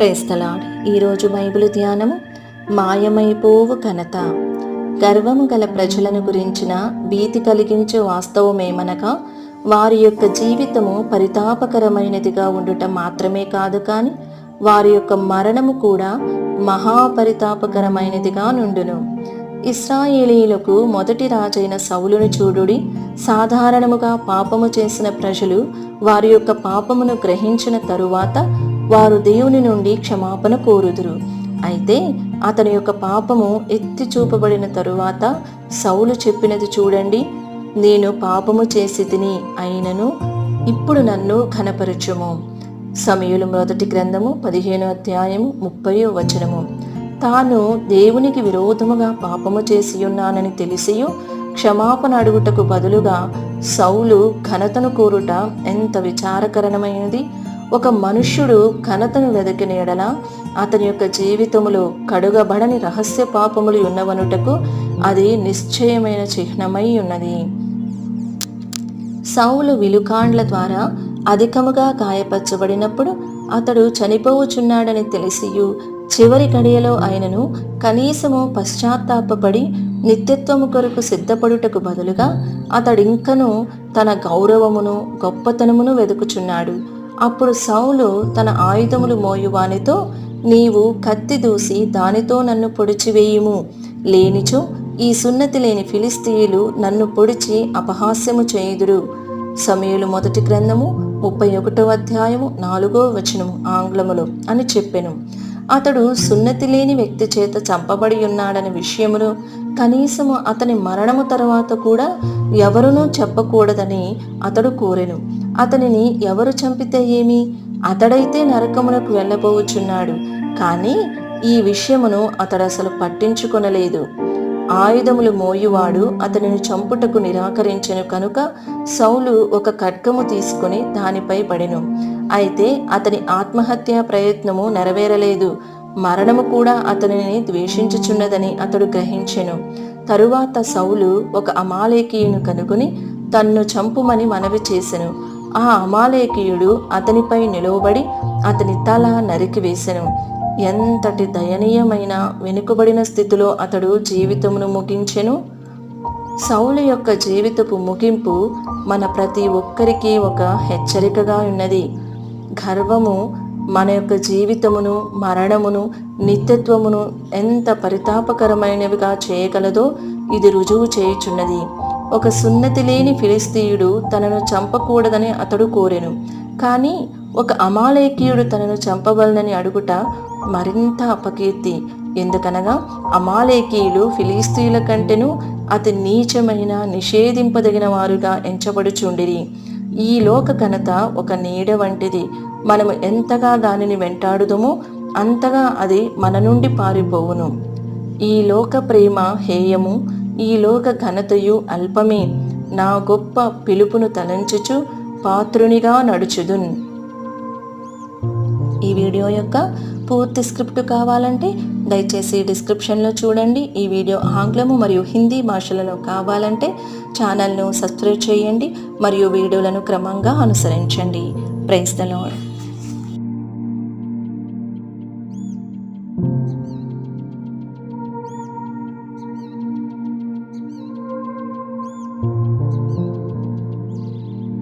క్రైస్తలాడ్ ఈరోజు బైబిల్ ధ్యానము మాయమైపోవు ఘనత గర్వము గల ప్రజలను గురించిన భీతి కలిగించే వాస్తవమేమనగా వారి యొక్క జీవితము పరితాపకరమైనదిగా ఉండటం మాత్రమే కాదు కానీ వారి యొక్క మరణము కూడా మహాపరితాపకరమైనదిగా నుండును. ఇస్రాయేలీలకు మొదటి రాజైన సౌలును చూడుడి సాధారణముగా పాపము చేసిన ప్రజలు వారి యొక్క పాపమును గ్రహించిన తరువాత వారు దేవుని నుండి క్షమాపణ కోరుదురు. అయితే అతని యొక్క పాపము ఎత్తి చూపబడిన తరువాత సౌలు చెప్పినది చూడండి నేను పాపము చేసి తిని అయినను ఇప్పుడు నన్ను ఘనపరచుము. సమయులు మొదటి గ్రంథము పదిహేను అధ్యాయము ముప్పై వచనము. తాను దేవునికి విరోధముగా పాపము చేసి ఉన్నానని తెలిసియు క్షమాపణ అడుగుటకు బదులుగా సౌలు ఘనతను కోరుట ఎంత విచారకరమైనది ఒక మనుష్యుడు ఘనతను వెదకిన ఎడల అతని యొక్క జీవితములో కడుగబడని రహస్య పాపములు ఉన్నవనుటకు అది నిశ్చయమైన చిహ్నమై ఉన్నది. సౌలు విలుకాండ్ల ద్వారా అధికముగా గాయపరచబడినప్పుడు అతడు చనిపోవచున్నాడని తెలిసియు. చివరి గడియలో ఆయనను కనీసము పశ్చాత్తాపపడి నిత్యత్వము కొరకు సిద్ధపడుటకు బదులుగా అతడింకను తన గౌరవమును గొప్పతనమును వెదుకుచున్నాడు. అప్పుడు సౌలు తన ఆయుధములు మోయువానితో నీవు కత్తి దూసి దానితో నన్ను పొడిచివేయుము. లేనిచో ఈ సున్నతి లేని ఫిలిస్తీయులు నన్ను పొడిచి అపహాస్యము చేయుదురు. సమయులు మొదటి గ్రంథము ముప్పై ఒకటో అధ్యాయము నాలుగో వచనము ఆంగ్లములు అని చెప్పెను. అతడు సున్నతి లేని వ్యక్తి చేత చంపబడి ఉన్నాడనే విషయములో కనీసము అతని మరణము తర్వాత కూడా ఎవరునూ చెప్పకూడదని అతడు కోరెను. అతనిని ఎవరు చంపితే ఏమి? అతడైతే నరకమునకు వెళ్ళబోచున్నాడు. కానీ ఈ విషయమును అతడు అసలు పట్టించుకొనలేదు. ఆయుధములు మోయువాడు అతనిని చంపుటకు నిరాకరించెను కనుక సౌలు ఒక ఖడ్గము తీసుకుని దానిపై పడెను. అయితే అతని ఆత్మహత్య ప్రయత్నము నెరవేరలేదు. మరణము కూడా అతనిని ద్వేషించుచున్నదని అతడు గ్రహించెను. తరువాత సౌలు ఒక అమాలేకీయును కనుగొని తన్ను చంపుమని మనవి చేసెను. ఆ అమాలేకీయుడు అతనిపై నిలువబడి అతని తల నరికివేశను ఎంతటి దయనీయమైన వెనుకబడిన స్థితిలో అతడు జీవితమును ముగించెను? సౌలు యొక్క జీవితపు ముగింపు మన ప్రతి ఒక్కరికి ఒక హెచ్చరికగా ఉన్నది. గర్వము మన యొక్క జీవితమును మరణమును నిత్యత్వమును ఎంత పరితాపకరమైనవిగా చేయగలదో ఇది రుజువు చేయుచున్నది. ఒక సున్నతి లేని ఫిలిస్తీయుడు తనను చంపకూడదని అతడు కోరెను. కానీ ఒక అమాలేకీయుడు తనను చంపవలనని అడుగుట మరింత అపకీర్తి. ఎందుకనగా అమాలేకీయులు ఫిలిస్తీయుల కంటేను అతి నీచమైన నిషేధింపదగిన వారుగా ఎంచబడుచుండిరి. ఈ లోక ఘనత ఒక నీడ వంటిది. మనము ఎంతగా దానిని వెంటాడుదమో అంతగా అది మన నుండి పారిపోవును. ఈ లోక ప్రేమ హేయము ఈ లోక ఘనతయు అల్పమే. నా గొప్ప పిలుపును తలంచుచు పాత్రునిగా నడుచుదున్. ఈ వీడియో యొక్క పూర్తి స్క్రిప్ట్ కావాలంటే దయచేసి డిస్క్రిప్షన్లో చూడండి. ఈ వీడియో ఆంగ్లము మరియు హిందీ భాషలలో కావాలంటే ఛానల్ను సబ్స్క్రైబ్ చేయండి మరియు వీడియోలను క్రమంగా అనుసరించండి. Praise the lord.